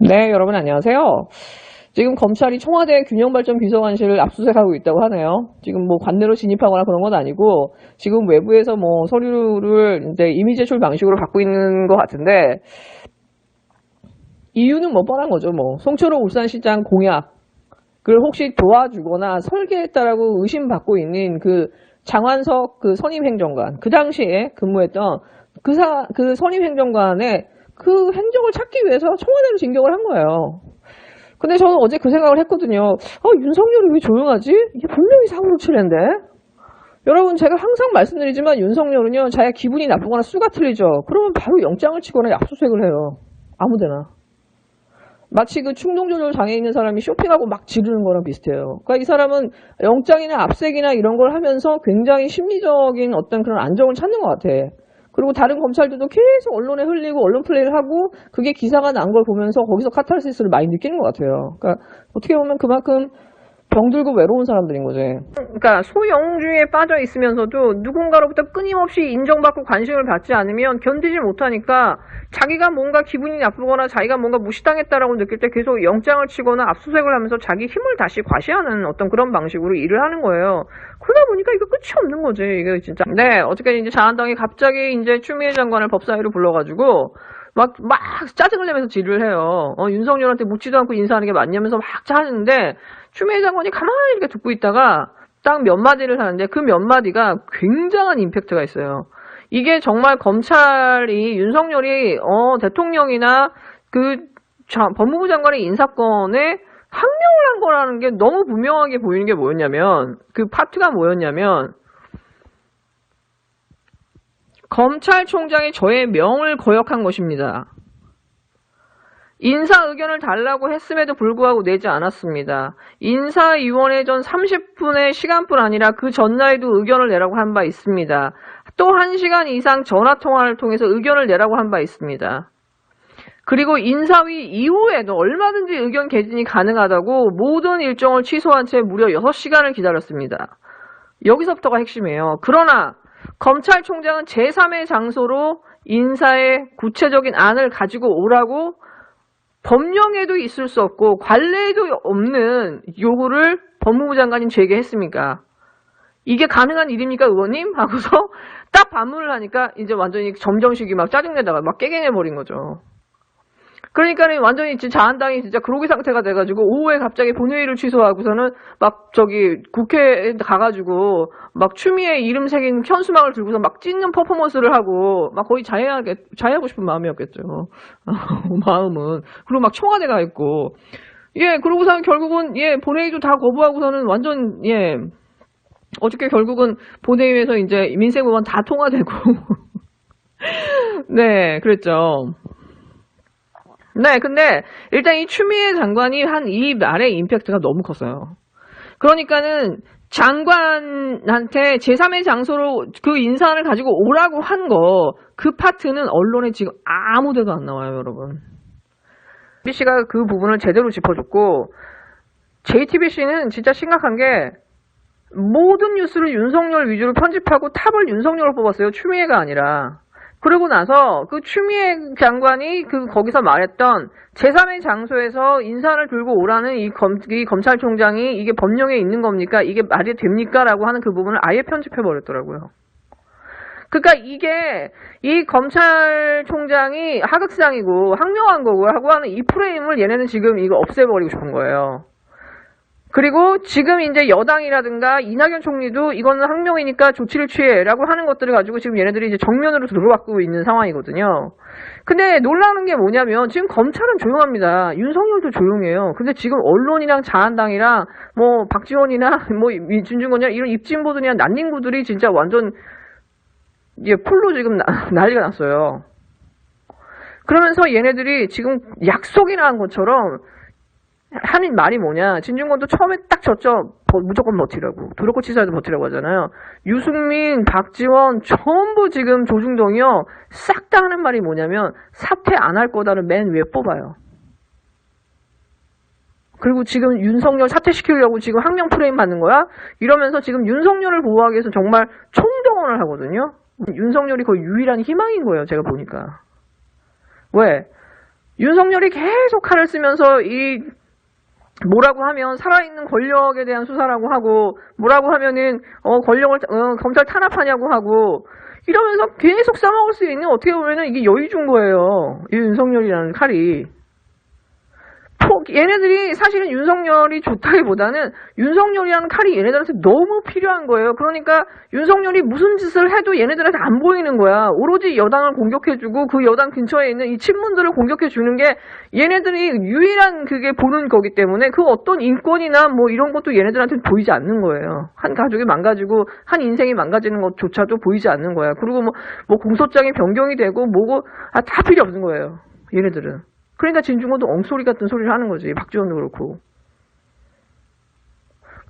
네, 여러분 안녕하세요. 지금 검찰이 청와대 균형발전 비서관실을 압수수색하고 있다고 하네요. 지금 뭐 관내로 진입하거나 그런 건 아니고 지금 외부에서 뭐 서류를 이제 이미 제출 방식으로 갖고 있는 것 같은데 이유는 뭐 뻔한 거죠. 뭐 송철호 울산시장 공약 그걸 혹시 도와주거나 설계했다라고 의심받고 있는 그 장완석 그 선임행정관 그 당시에 근무했던 그, 사, 그 선임행정관의 그 행적을 찾기 위해서 청와대로 진격을 한 거예요. 근데 저는 어제 그 생각을 했거든요. 어, 윤석열이 왜 조용하지? 이게 분명히 사고를 칠랜데? 여러분, 제가 항상 말씀드리지만 윤석열은요, 자기가 기분이 나쁘거나 수가 틀리죠. 그러면 바로 영장을 치거나 압수수색을 해요. 아무 데나. 마치 그 충동조절 장애 있는 사람이 쇼핑하고 막 지르는 거랑 비슷해요. 그러니까 이 사람은 영장이나 압색이나 이런 걸 하면서 굉장히 심리적인 어떤 그런 안정을 찾는 것 같아. 그리고 다른 검찰들도 계속 언론에 흘리고 언론 플레이를 하고 그게 기사가 난 걸 보면서 거기서 카타르시스를 많이 느끼는 것 같아요. 그러니까 어떻게 보면 그만큼 병들고 외로운 사람들인 거지. 그러니까 소영주에 빠져 있으면서도 누군가로부터 끊임없이 인정받고 관심을 받지 않으면 견디지 못하니까 자기가 뭔가 기분이 나쁘거나 자기가 뭔가 무시당했다라고 느낄 때 계속 영장을 치거나 압수수색을 하면서 자기 힘을 다시 과시하는 어떤 그런 방식으로 일을 하는 거예요. 그러다 보니까 이거 끝이 없는 거지. 이게 진짜. 네, 어저께 이제 자한당이 갑자기 이제 추미애 장관을 법사위로 불러가지고 막, 막 짜증을 내면서 질의를 해요. 어, 윤석열한테 묻지도 않고 인사하는 게 맞냐면서 막 짜는데 추미애 장관이 가만히 이렇게 듣고 있다가 딱 몇 마디를 하는데 그 몇 마디가 굉장한 임팩트가 있어요. 이게 정말 검찰이 윤석열이 어, 대통령이나 그 자, 법무부 장관의 인사권에 항명을 한 거라는 게 너무 분명하게 보이는 게 뭐였냐면 그 파트가 뭐였냐면 검찰총장이 저의 명을 거역한 것입니다. 인사 의견을 달라고 했음에도 불구하고 내지 않았습니다. 인사위원회 전 30분의 시간뿐 아니라 그 전날에도 의견을 내라고 한 바 있습니다. 또 1시간 이상 전화통화를 통해서 의견을 내라고 한 바 있습니다. 그리고 인사위 이후에도 얼마든지 의견 개진이 가능하다고 모든 일정을 취소한 채 무려 6시간을 기다렸습니다. 여기서부터가 핵심이에요. 그러나 검찰총장은 제3의 장소로 인사의 구체적인 안을 가지고 오라고 법령에도 있을 수 없고 관례에도 없는 요구를 법무부 장관님 제게 했습니까? 이게 가능한 일입니까, 의원님? 하고서 딱 반문을 하니까 이제 완전히 점점식이 막 짜증내다가 막 깨갱해버린 거죠. 그러니까 완전히 진짜 자한당이 진짜 그로기 상태가 돼가지고 오후에 갑자기 본회의를 취소하고서는 막 저기 국회에 가가지고 막 추미애 이름 새긴 현수막을 들고서 막 찢는 퍼포먼스를 하고 막 거의 자해하게 자해하고 싶은 마음이었겠죠. 마음은 그리고 막 청와대 가 있고 예 그러고서는 결국은 예 본회의도 다 거부하고서는 완전 예 어저께 결국은 본회의에서 이제 민생 법안 다 통과되고 네 그랬죠. 네, 근데 일단 이 추미애 장관이 한 이 말의 임팩트가 너무 컸어요. 그러니까는 장관한테 제3의 장소로 그 인사를 가지고 오라고 한 거, 그 파트는 언론에 지금 아무 데도 안 나와요, 여러분. BC가 그 부분을 제대로 짚어줬고, JTBC는 진짜 심각한 게, 모든 뉴스를 윤석열 위주로 편집하고 탑을 윤석열로 뽑았어요. 추미애가 아니라. 그러고 나서 그 추미애 장관이 그 거기서 말했던 제3의 장소에서 인사를 들고 오라는 이, 검, 이 검찰총장이 이게 법령에 있는 겁니까? 이게 말이 됩니까? 라고 하는 그 부분을 아예 편집해 버렸더라고요. 그러니까 이게 이 검찰총장이 하극상이고 항명한 거고 하고 하는 이 프레임을 얘네는 지금 이거 없애버리고 싶은 거예요. 그리고 지금 이제 여당이라든가 이낙연 총리도 이거는 항명이니까 조치를 취해라고 하는 것들을 가지고 지금 얘네들이 이제 정면으로 들어받고 있는 상황이거든요. 근데 놀라는 게 뭐냐면 지금 검찰은 조용합니다. 윤석열도 조용해요. 근데 지금 언론이랑 자한당이랑 뭐 박지원이나 뭐 준중권이나 이런 입진보들이나 난닝구들이 진짜 완전 예, 풀로 지금 나, 난리가 났어요. 그러면서 얘네들이 지금 약속이나 한 것처럼 하는 말이 뭐냐. 진중권도 처음에 딱 졌죠. 무조건 버티라고. 두렵고 치사해도 버티라고 하잖아요. 유승민, 박지원 전부 지금 조중동이요. 싹 다 하는 말이 뭐냐면 사퇴 안 할 거다를 맨 위에 뽑아요. 그리고 지금 윤석열 사퇴시키려고 지금 항명 프레임 받는 거야? 이러면서 지금 윤석열을 보호하기 위해서 정말 총동원을 하거든요. 윤석열이 거의 유일한 희망인 거예요. 제가 보니까. 왜? 윤석열이 계속 칼을 쓰면서 이 뭐라고 하면 살아있는 권력에 대한 수사라고 하고 뭐라고 하면은 어 권력을 어, 검찰 탄압하냐고 하고 이러면서 계속 싸먹을 수 있는 어떻게 보면은 이게 여유 준 거예요. 이 윤석열이라는 칼이. 폭, 얘네들이 사실은 윤석열이 좋다기보다는 윤석열이라는 칼이 얘네들한테 너무 필요한 거예요. 그러니까 윤석열이 무슨 짓을 해도 얘네들한테 안 보이는 거야. 오로지 여당을 공격해주고 그 여당 근처에 있는 이 친문들을 공격해주는 게 얘네들이 유일한 그게 보는 거기 때문에 그 어떤 인권이나 뭐 이런 것도 얘네들한테 보이지 않는 거예요. 한 가족이 망가지고 한 인생이 망가지는 것조차도 보이지 않는 거야. 그리고 뭐, 뭐 공소장이 변경이 되고 뭐고 아, 다 필요 없는 거예요. 얘네들은. 그러니까 진중권도 엉소리 같은 소리를 하는 거지. 박지원도 그렇고.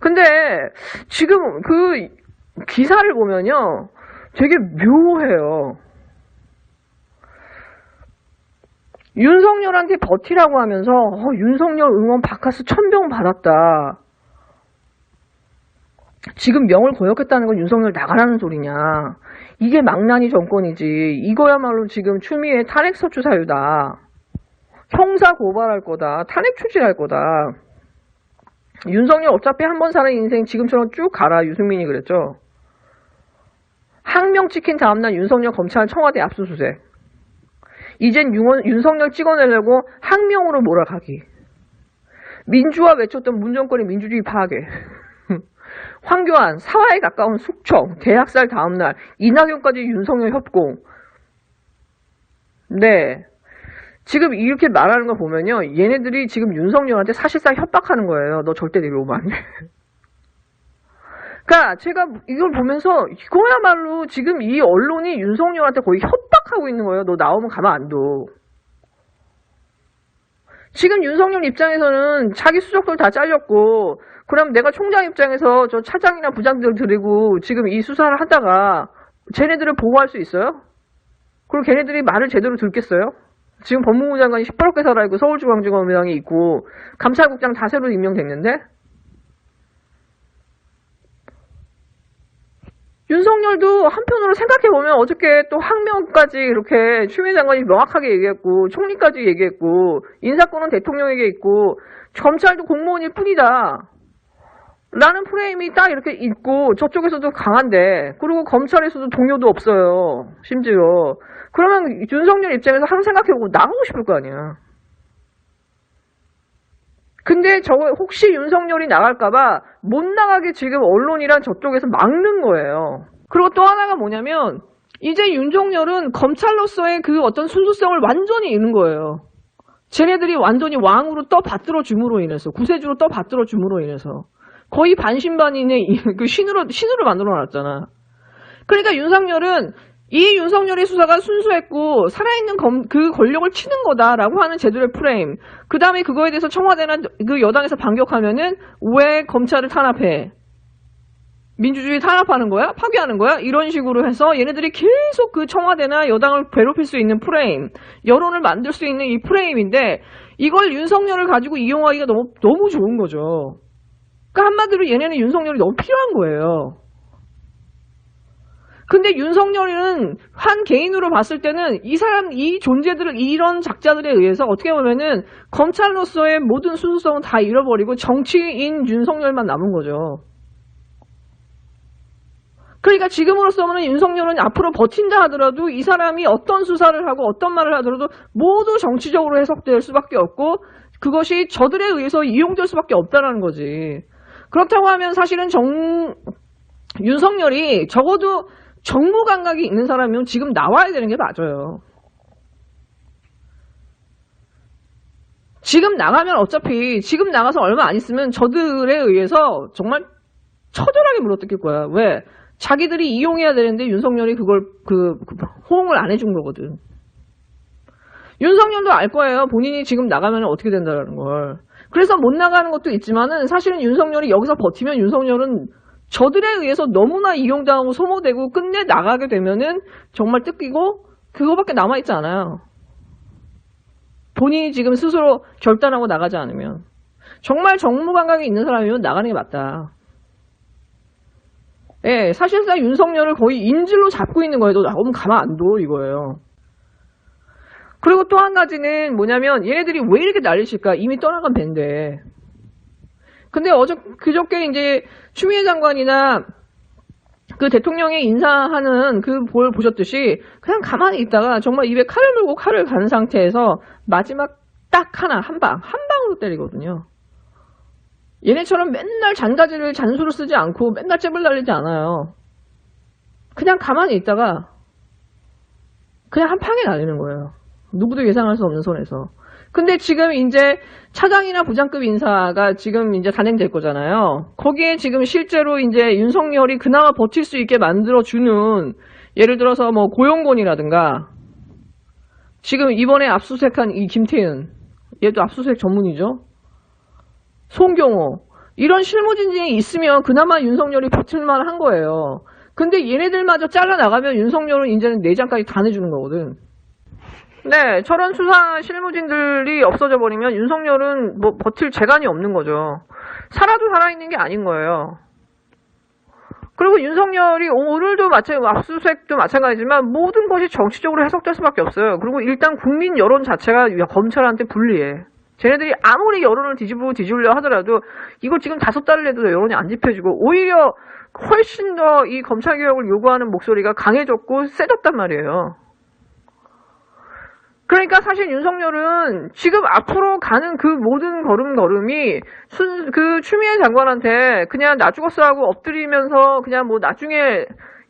근데 지금 그 기사를 보면요. 되게 묘해요. 윤석열한테 버티라고 하면서 어, 윤석열 응원 바카스 천병 받았다. 지금 명을 거역했다는 건 윤석열 나가라는 소리냐. 이게 망나니 정권이지. 이거야말로 지금 추미애 탄핵 서추 사유다. 형사 고발할 거다. 탄핵 추진할 거다. 윤석열 어차피 한 번 사는 인생 지금처럼 쭉 가라. 유승민이 그랬죠. 항명 찍힌 다음날 윤석열 검찰 청와대 압수수색. 이젠 윤, 윤석열 찍어내려고 항명으로 몰아가기. 민주화 외쳤던 문정권의 민주주의 파괴. 황교안, 사화에 가까운 숙청, 대학살 다음날, 이낙연까지 윤석열 협공. 네. 지금 이렇게 말하는 거 보면요. 얘네들이 지금 윤석열한테 사실상 협박하는 거예요. 너 절대 내려오면 안 돼. 그니까 제가 이걸 보면서 이거야말로 지금 이 언론이 윤석열한테 거의 협박하고 있는 거예요. 너 나오면 가만 안 둬. 지금 윤석열 입장에서는 자기 수석들 다 잘렸고 그럼 내가 총장 입장에서 저 차장이나 부장들 드리고 지금 이 수사를 하다가 쟤네들을 보호할 수 있어요? 그리고 걔네들이 말을 제대로 듣겠어요? 지금 법무부 장관이 시퍼렇게 살아있고 서울중앙지검장이 있고 감찰국장 다 새로 임명됐는데 윤석열도 한편으로 생각해보면 어저께 또 항명까지 이렇게 추미애 장관이 명확하게 얘기했고 총리까지 얘기했고 인사권은 대통령에게 있고 검찰도 공무원일 뿐이다. 라는 프레임이 딱 이렇게 있고 저쪽에서도 강한데 그리고 검찰에서도 동료도 없어요. 심지어. 그러면 윤석열 입장에서 항상 생각해보고 나가고 싶을 거 아니야. 근데 저거 혹시 윤석열이 나갈까봐 못 나가게 지금 언론이란 저쪽에서 막는 거예요. 그리고 또 하나가 뭐냐면 이제 윤석열은 검찰로서의 그 어떤 순수성을 완전히 잃는 거예요. 쟤네들이 완전히 왕으로 떠 받들어 줌으로 인해서 구세주로 떠 받들어 줌으로 인해서 거의 반신반인의 이- 그 신으로 신으로 만들어 놨잖아. 그러니까 윤석열은 이 윤석열의 수사가 순수했고 살아있는 검- 그 권력을 치는 거다라고 하는 제도의 프레임. 그 다음에 그거에 대해서 청와대나 그 여당에서 반격하면은 왜 검찰을 탄압해? 민주주의 탄압하는 거야? 파괴하는 거야? 이런 식으로 해서 얘네들이 계속 그 청와대나 여당을 괴롭힐 수 있는 프레임, 여론을 만들 수 있는 이 프레임인데 이걸 윤석열을 가지고 이용하기가 너무 너무 좋은 거죠. 그러니까 한마디로 얘네는 윤석열이 너무 필요한 거예요. 근데 윤석열은 한 개인으로 봤을 때는 이 사람, 이 존재들을, 이런 작자들에 의해서 어떻게 보면은 검찰로서의 모든 순수성은 다 잃어버리고 정치인 윤석열만 남은 거죠. 그러니까 지금으로서는 윤석열은 앞으로 버틴다 하더라도 이 사람이 어떤 수사를 하고 어떤 말을 하더라도 모두 정치적으로 해석될 수밖에 없고 그것이 저들에 의해서 이용될 수밖에 없다라는 거지. 그렇다고 하면 사실은 정, 윤석열이 적어도 정부 감각이 있는 사람이면 지금 나와야 되는 게 맞아요. 지금 나가면 어차피 지금 나가서 얼마 안 있으면 저들에 의해서 정말 처절하게 물어뜯길 거야. 왜? 자기들이 이용해야 되는데 윤석열이 그걸 그, 그 호응을 안 해준 거거든. 윤석열도 알 거예요. 본인이 지금 나가면 어떻게 된다는 걸. 그래서 못 나가는 것도 있지만은 사실은 윤석열이 여기서 버티면 윤석열은 저들에 의해서 너무나 이용당하고 소모되고 끝내 나가게 되면은 정말 뜯기고 그거밖에 남아있지 않아요. 본인이 지금 스스로 결단하고 나가지 않으면. 정말 정무 감각이 있는 사람이면 나가는 게 맞다. 예, 사실상 윤석열을 거의 인질로 잡고 있는. 너 나오면 가만 안 둬, 이거예요. 그리고 또 한 가지는 뭐냐면 얘네들이 왜 이렇게 난리칠까? 이미 떠나간 밴데. 근데 어저 그저께 이제 추미애 장관이나 그 대통령이 인사하는 그 볼 보셨듯이 그냥 가만히 있다가 정말 입에 칼을 물고 칼을 간 상태에서 마지막 딱 하나 한 방, 한 방으로 때리거든요. 얘네처럼 맨날 잔가지를 잔수로 쓰지 않고 맨날 잽을 날리지 않아요. 그냥 가만히 있다가 그냥 한 방에 날리는 거예요. 누구도 예상할 수 없는 손에서. 근데 지금 이제 차장이나 부장급 인사가 지금 이제 단행될 거잖아요. 거기에 지금 실제로 이제 윤석열이 그나마 버틸 수 있게 만들어주는 예를 들어서 뭐 고용곤이라든가 지금 이번에 압수수색한 이 김태윤 얘도 압수수색 전문이죠. 송경호 이런 실무진이 있으면 그나마 윤석열이 버틸만 한 거예요. 근데 얘네들마저 잘라나가면 윤석열은 이제는 내장까지 다 내주는 거거든. 네, 저런 수사 실무진들이 없어져 버리면 윤석열은 뭐 버틸 재간이 없는 거죠. 살아도 살아있는 게 아닌 거예요. 그리고 윤석열이 오늘도 마찬가지, 압수수색도 마찬가지지만 모든 것이 정치적으로 해석될 수밖에 없어요. 그리고 일단 국민 여론 자체가 검찰한테 불리해. 쟤네들이 아무리 여론을 뒤집어 뒤집으려 하더라도 이거 지금 다섯 달을 해도 여론이 안 짚혀지고 오히려 훨씬 더 이 검찰 개혁을 요구하는 목소리가 강해졌고 세졌단 말이에요. 그러니까 사실 윤석열은 지금 앞으로 가는 그 모든 걸음걸음이 순, 그 추미애 장관한테 그냥 나 죽었어 하고 엎드리면서 그냥 뭐 나중에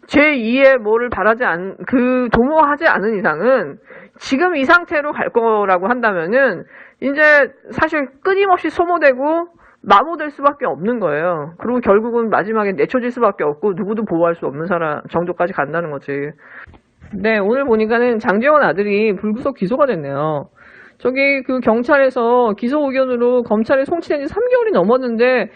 제2의 뭐를 바라지 않, 그 도모하지 않은 이상은 지금 이 상태로 갈 거라고 한다면은 이제 사실 끊임없이 소모되고 마모될 수밖에 없는 거예요. 그리고 결국은 마지막에 내쳐질 수밖에 없고 누구도 보호할 수 없는 사람 정도까지 간다는 거지. 네, 오늘 보니까는 장재원 아들이 불구속 기소가 됐네요. 저기 그 경찰에서 기소 의견으로 검찰에 송치된 지 3개월이 넘었는데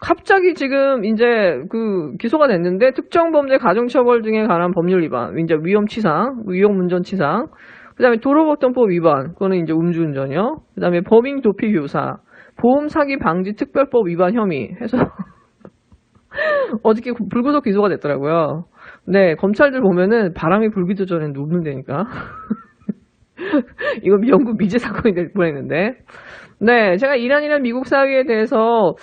갑자기 지금 이제 그 기소가 됐는데 특정 범죄 가중처벌 등에 관한 법률 위반, 이제 위험치상, 위험운전치상, 그다음에 도로교통법 위반, 그거는 이제 음주운전이요. 그다음에 범인 도피 교사, 보험 사기 방지 특별법 위반 혐의 해서 어저께 불구속 기소가 됐더라고요. 네, 검찰들 보면은 바람이 불기도 전에 눕는다니까. 이거 영국 미제 사건이 될 뻔했는데. 네, 제가 이란이란 미국 사회에 대해서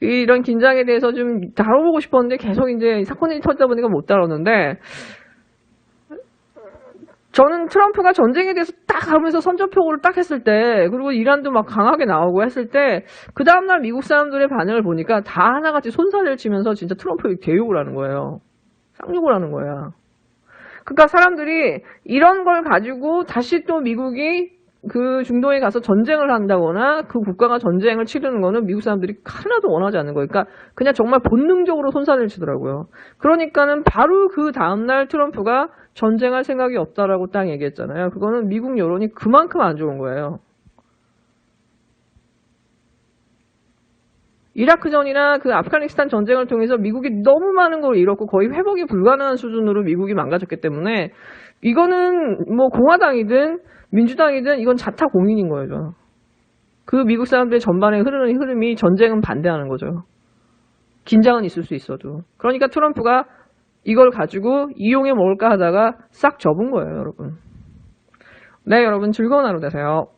이런 긴장에 대해서 좀 다뤄보고 싶었는데 계속 이제 사건이 터지다 보니까 못 다뤘는데 저는 트럼프가 전쟁에 대해서 딱 하면서 선전표고를 딱 했을 때 그리고 이란도 막 강하게 나오고 했을 때 그 다음날 미국 사람들의 반응을 보니까 다 하나같이 손살을 치면서 진짜 트럼프에 대욕을 하는 거예요. 쌍욕을 하는 거야. 그러니까 사람들이 이런 걸 가지고 다시 또 미국이 그 중동에 가서 전쟁을 한다거나 그 국가가 전쟁을 치르는 거는 미국 사람들이 하나도 원하지 않는 거예요. 그러니까 그냥 정말 본능적으로 손살을 치더라고요. 그러니까는 바로 그 다음날 트럼프가 전쟁할 생각이 없다라고 딱 얘기했잖아요. 그거는 미국 여론이 그만큼 안 좋은 거예요. 이라크전이나 그 아프가니스탄 전쟁을 통해서 미국이 너무 많은 걸 잃었고 거의 회복이 불가능한 수준으로 미국이 망가졌기 때문에 이거는 뭐 공화당이든 민주당이든 이건 자타 공인인 거예요. 그 미국 사람들의 전반에 흐르는 흐름이 전쟁은 반대하는 거죠. 긴장은 있을 수 있어도. 그러니까 트럼프가 이걸 가지고 이용해 먹을까 하다가 싹 접은 거예요, 여러분. 네, 여러분 즐거운 하루 되세요.